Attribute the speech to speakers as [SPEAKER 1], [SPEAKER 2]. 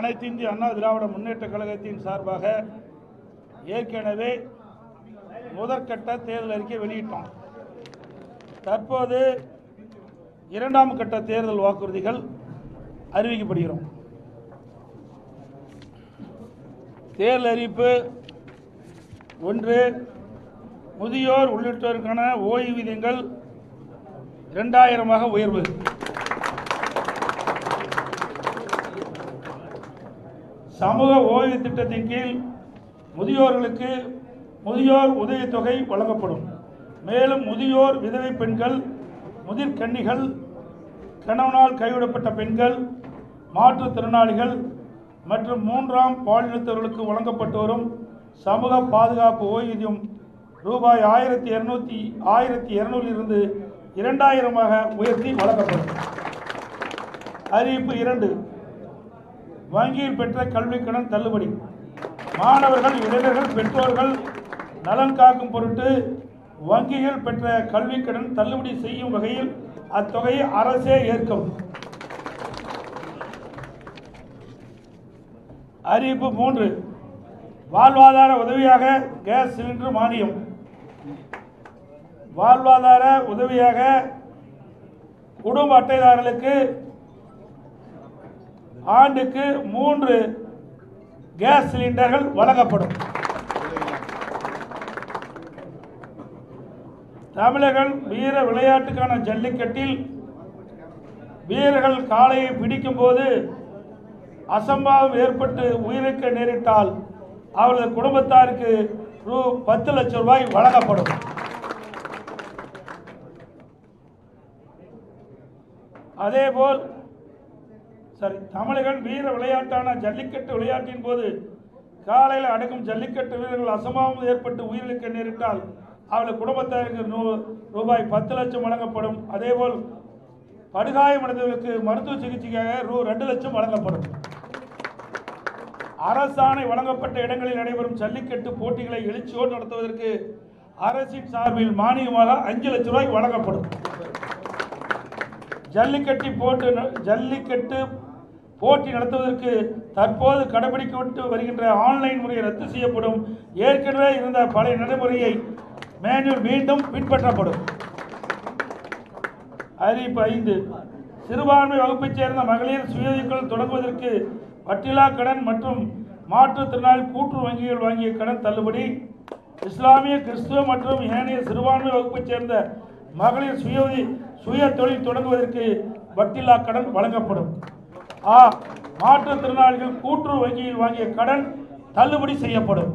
[SPEAKER 1] அனைத்து இந்திய அண்ணா திராவிட முன்னேற்ற கழகத்தின் சார்பாக ஏற்கனவே முதற்கட்ட தேர்தல் அறிக்கை வெளியிட்டோம். தற்போது இரண்டாம் கட்ட தேர்தல் வாக்குறுதிகள் அறிவிக்கப்படுகிறோம். தேர்தல் அறிவிப்பு ஒன்று முதியோர் உள்ளிட்டோருக்கான ஓய்வூதியங்கள் இரண்டாயிரமாக உயர்வு. சமூக ஓய்வு திட்டத்தின் கீழ் முதியோர்களுக்கு முதியோர் உதவித்தொகை வழங்கப்படும். மேலும் முதியோர் விதவை பெண்கள் முதிர்கன்னிகள் கணவனால் கைவிடப்பட்ட பெண்கள் மாற்றுத்திறனாளிகள் மற்றும் மூன்றாம் பாலினத்தவர்களுக்கு வழங்கப்பட்டு வரும் சமூக பாதுகாப்பு ஓய்வூதியம் ரூபாய் ஆயிரத்தி இரநூத்தி ஆயிரத்தி இருநூறிலிருந்து இரண்டாயிரமாக உயர்த்தி வழங்கப்படும். அறிவிப்பு இரண்டு. வங்கியில் பெற்ற கல்விக்கடன் தள்ளுபடி. மாணவர்கள் இளைஞர்கள் பெற்றோர்கள் நலன் காக்கும் பொருட்டு வங்கிகள் பெற்ற கல்விக்கடன் தள்ளுபடி செய்யும் வகையில் அத்தொகையை அரசே ஏற்கும். அறிவிப்பு மூன்று. வாழ்வாதார உதவியாக கேஸ் சிலிண்டர் மானியம். வாழ்வாதார உதவியாக குடும்ப அட்டைதாரர்களுக்கு ஆண்டுக்கு மூன்று கேஸ் சிலிண்டர்கள் வழங்கப்படும். தமிழர்கள் வீர விளையாட்டுக்கான ஜல்லிக்கட்டில் வீரர்கள் காளையை பிடிக்கும் போது அசம்பாவம் ஏற்பட்டு உயிருக்கு நேரிட்டால் அவரது குடும்பத்தாருக்கு ரூ பத்து லட்சம் ரூபாய் வழங்கப்படும். அதேபோல் சரி தமிழகன் வீர விளையாட்டான ஜல்லிக்கட்டு விளையாட்டின் போது காலையில் அடக்கும் ஜல்லிக்கட்டு வீரர்கள் அசம்பாவம் ஏற்பட்டு உயிரிழக்க நேரிட்டால் அவர்கள் குடும்பத்தாருக்கு நூ- ரூபாய் பத்து லட்சம் வழங்கப்படும். அதேபோல் படுகாயமடைந்தவர்களுக்கு மருத்துவ சிகிச்சைக்காக ரூ ரெண்டு லட்சம் வழங்கப்படும். அரசாணை வழங்கப்பட்ட இடங்களில் நடைபெறும் ஜல்லிக்கட்டு போட்டிகளை எழுச்சியோடு நடத்துவதற்கு அரசின் சார்பில் மானியமாக அஞ்சு லட்சம் ரூபாய் வழங்கப்படும். ஜல்லிக்கட்டு போட்டு ஜல்லிக்கட்டு போட்டி நடத்துவதற்கு தற்போது கடைபிடிக்கப்பட்டு வருகின்ற ஆன்லைன் முறை ரத்து செய்யப்படும். ஏற்கனவே இருந்த பழைய நடைமுறையை மேனுவல் மீண்டும் பின்பற்றப்படும். அறிவிப்பு ஐந்து. சிறுபான்மை வகுப்பைச் சேர்ந்த மகளிர் சுயதொழில் தொடங்குவதற்கு வட்டிலா கடன் மற்றும் மாற்றுத்திறனாளி கூட்டு வங்கிகள் வாங்கிய கடன் தள்ளுபடி. இஸ்லாமிய கிறிஸ்துவ மற்றும் ஏனைய சிறுபான்மை வகுப்பைச் சேர்ந்த மகளிர் சுய சுய தொழில் தொடங்குவதற்கு வட்டிலா கடன் வழங்கப்படும். ஆ மாற்றுத்திறனாளிகள் கூட்டுறவு வங்கியில் வாங்கிய கடன் தள்ளுபடி செய்யப்படும்.